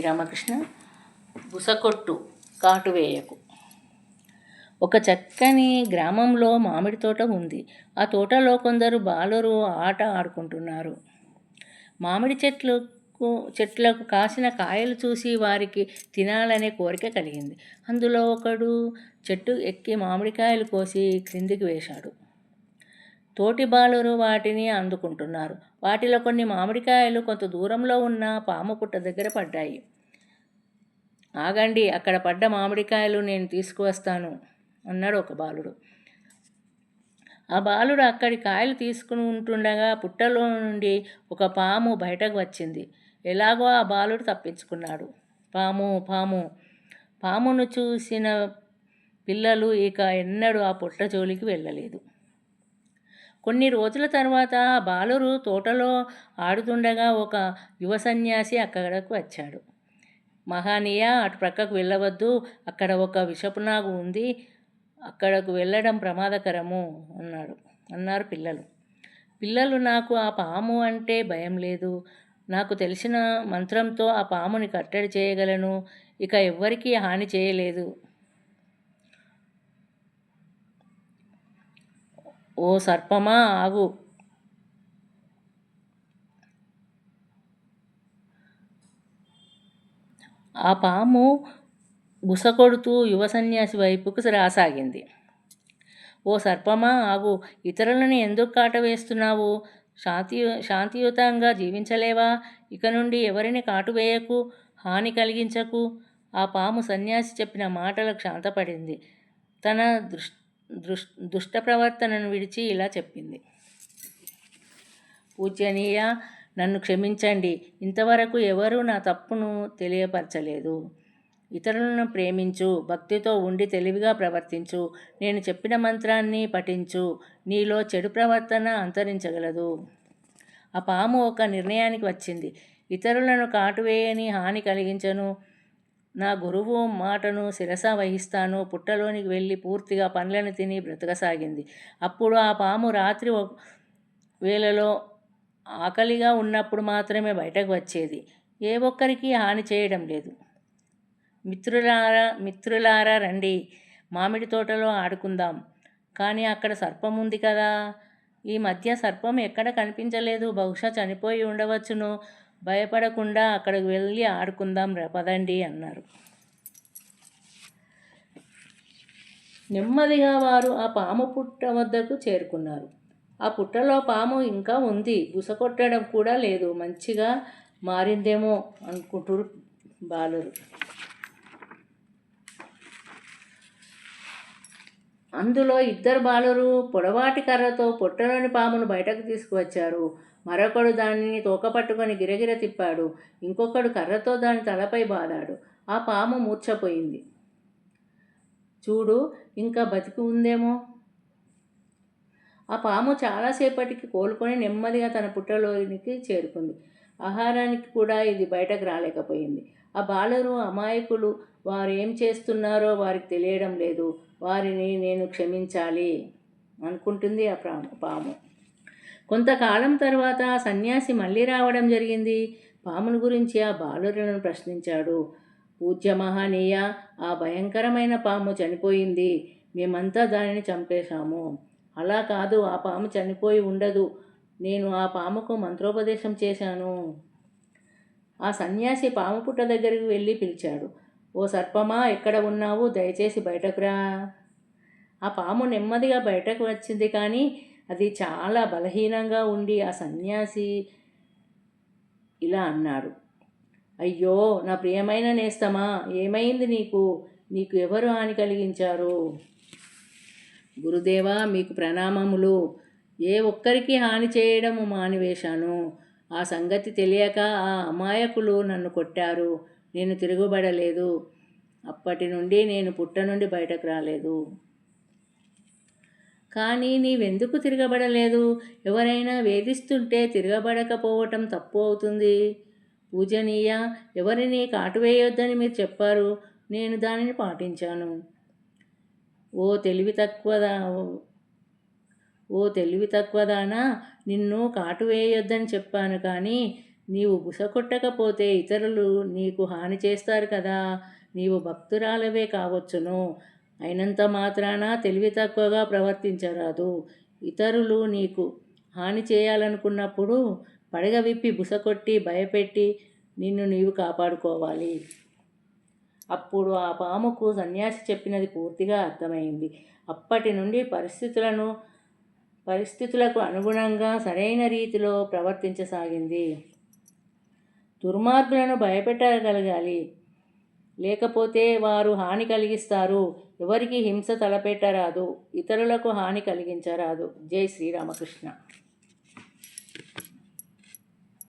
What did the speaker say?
రామకృష్ణ బుసకొట్టు కాటువేయకు ఒక చక్కని గ్రామంలో మామిడి తోట ఉంది. ఆ తోటలో కొందరు బాలురు ఆట ఆడుకుంటున్నారు. మామిడి చెట్లకు చెట్లకు కాసిన కాయలు చూసి వారికి తినాలనే కోరిక కలిగింది. అందులో ఒకడు చెట్టు ఎక్కి మామిడికాయలు కోసి క్రిందికి వేశాడు. తోటి బాలురు వాటిని అందుకుంటున్నారు. వాటిలో కొన్ని మామిడికాయలు కొంత దూరంలో ఉన్న పాము పుట్ట దగ్గర పడ్డాయి. ఆగండి అక్కడ పడ్డ మామిడికాయలు నేను తీసుకువస్తాను అన్నాడు ఒక బాలుడు. ఆ బాలుడు అక్కడి కాయలు తీసుకుని ఉంటుండగా పుట్టలో నుండి ఒక పాము బయటకు వచ్చింది. ఎలాగో ఆ బాలుడు తప్పించుకున్నాడు. పాము పాము పామును చూసిన పిల్లలు ఇక ఎన్నడూ ఆ పుట్ట జోలికి వెళ్ళలేదు. కొన్ని రోజుల తర్వాత ఆ బాలురు తోటలో ఆడుతుండగా ఒక యువ సన్యాసి అక్కడకు వచ్చాడు. మహానీయ అటు ప్రక్కకు వెళ్ళవద్దు. అక్కడ ఒక విషపునాగు ఉంది. అక్కడకు వెళ్ళడం ప్రమాదకరము అన్నాడు. అన్నారు పిల్లలు. పిల్లలు నాకు ఆ పాము అంటే భయం లేదు. నాకు తెలిసిన మంత్రంతో ఆ పాముని కట్టడి చేయగలను. ఇక ఎవ్వరికీ హాని చేయలేదు. ఓ సర్పమా? ఆగు. ఆ పాము బుసకొడుతూ యువ సన్యాసి వైపుకు రాసాగింది. ఓ సర్పమా? ఆగు. ఇతరులను ఎందుకు కాట వేస్తున్నావు? శాంతి శాంతియుతంగా జీవించలేవా? ఇక నుండి ఎవరిని కాటు వేయకు? హాని కలిగించకు? ఆ పాము సన్యాసి చెప్పిన మాటలకు శాంతపడింది. తన దృష్టి దుష్ట ప్రవర్తనను విడిచి ఇలా చెప్పింది. పూజనీయ నన్ను క్షమించండి. ఇంతవరకు ఎవరూ నా తప్పును తెలియపరచలేదు. ఇతరులను ప్రేమించు భక్తితో ఉండి తెలివిగా ప్రవర్తించు. నేను చెప్పిన మంత్రాన్ని పఠించు. నీలో చెడు ప్రవర్తన అంతరించగలదు ఆ పాము ఒక నిర్ణయానికి వచ్చింది. ఇతరులను కాటువేయని హాని కలిగించను. నా గురువు మాటను శిరస వహిస్తాను. పుట్టలోనికి వెళ్ళి పూర్తిగా పండ్లను తిని బ్రతకసాగింది. అప్పుడు ఆ పాము రాత్రి వేళలో ఆకలిగా ఉన్నప్పుడు మాత్రమే బయటకు వచ్చేది. ఏ ఒక్కరికి హాని చేయడం లేదు. మిత్రులారా మిత్రులారా రండి. మామిడి తోటలో ఆడుకుందాం. కానీ అక్కడ సర్పం ఉంది కదా. ఈ మధ్య సర్పం ఎక్కడ కనిపించలేదు. బహుశా చనిపోయి ఉండవచ్చును. భయపడకుండా అక్కడికి వెళ్ళి ఆడుకుందాం పదండి అన్నారు. నెమ్మదిగా వారు ఆ పాము పుట్ట వద్దకు చేరుకున్నారు. ఆ పుట్టలో పాము ఇంకా ఉంది బుసకొట్టడం కూడా లేదు మంచిగా మారిందేమో అనుకుంటారు బాలురు. అందులో ఇద్దరు బాలురు పొడవాటి కర్రతో పొట్టలోని పామును బయటకు తీసుకువచ్చారు. మరొకడు దానిని తోకపట్టుకొని గిరగిర తిప్పాడు. ఇంకొకడు కర్రతో దాని తలపై బాదాడు. ఆ పాము మూర్ఛపోయింది. చూడు ఇంకా బతికి ఉందేమో? ఆ పాము చాలాసేపటికి కోలుకొని నెమ్మదిగా తన పుట్టలోనికి చేరుకుంది. ఆహారానికి కూడా ఇది బయటకు రాలేకపోయింది. ఆ బాలరు అమాయకులు వారు ఏం చేస్తున్నారో వారికి తెలియడం లేదు. వారిని నేను క్షమించాలి అనుకుంటుంది ఆ పాము. కొంతకాలం తర్వాత సన్యాసి మళ్ళీ రావడం జరిగింది. పామును గురించి ఆ బాలురులను ప్రశ్నించాడు. పూజ్య మహానీయ ఆ భయంకరమైన పాము చనిపోయింది. మేమంతా దానిని చంపేశాము. అలా కాదు ఆ పాము చనిపోయి ఉండదు. నేను ఆ పాముకు మంత్రోపదేశం చేశాను ఆ సన్యాసి పాము పుట్ట దగ్గరికి వెళ్ళి పిలిచాడు. ఓ సర్పమా ఎక్కడ ఉన్నావు? దయచేసి బయటకు రా ఆ పాము నెమ్మదిగా బయటకు వచ్చింది కానీ అది చాలా బలహీనంగా ఉండి ఆ సన్యాసి ఇలా అన్నాడు. అయ్యో నా ప్రియమైన నేస్తమా ఏమైంది నీకు? నీకు ఎవరు హాని కలిగించారు? గురుదేవా మీకు ప్రణామములు. ఏ ఒక్కరికి హాని చేయడం మానివేశాను. ఆ సంగతి తెలియక ఆ అమాయకులు నన్ను కొట్టారు. నేను తిరుగుబడలేదు. అప్పటి నుండి నేను పుట్ట నుండి బయటకు రాలేదు. కానీ నీవెందుకు తిరగబడలేదు? ఎవరైనా వేధిస్తుంటే తిరగబడకపోవటం తప్పు అవుతుంది. పూజనీయ ఎవరిని కాటువేయొద్దని మీరు చెప్పారు. నేను దానిని పాటించాను. ఓ తెలివి తక్కువదా? ఓ తెలివి తక్కువదానా? నిన్ను కాటు వేయొద్దని చెప్పాను కానీ నీవు బుసకొట్టకపోతే ఇతరులు నీకు హాని చేస్తారు కదా. నీవు భక్తురాలవే కావచ్చును. అయినంత మాత్రాన తెలివి తక్కువగా ప్రవర్తించరాదు. ఇతరులు నీకు హాని చేయాలనుకున్నప్పుడు పడగ విప్పి బుసకొట్టి భయపెట్టి నిన్ను నీవు కాపాడుకోవాలి. అప్పుడు ఆ పాముకు సన్యాసి చెప్పినది పూర్తిగా అర్థమైంది. అప్పటి నుండి పరిస్థితులను పరిస్థితులకు అనుగుణంగా సరైన రీతిలో ప్రవర్తించసాగింది. దుర్మార్గులను భయపెట్టగలగాలి. లేకపోతే వారు హాని కలిగిస్తారు. ఎవరికి హింస తలపెట్టరాదు ఇతరులకు హాని కలిగించరాదు. జై శ్రీరామకృష్ణ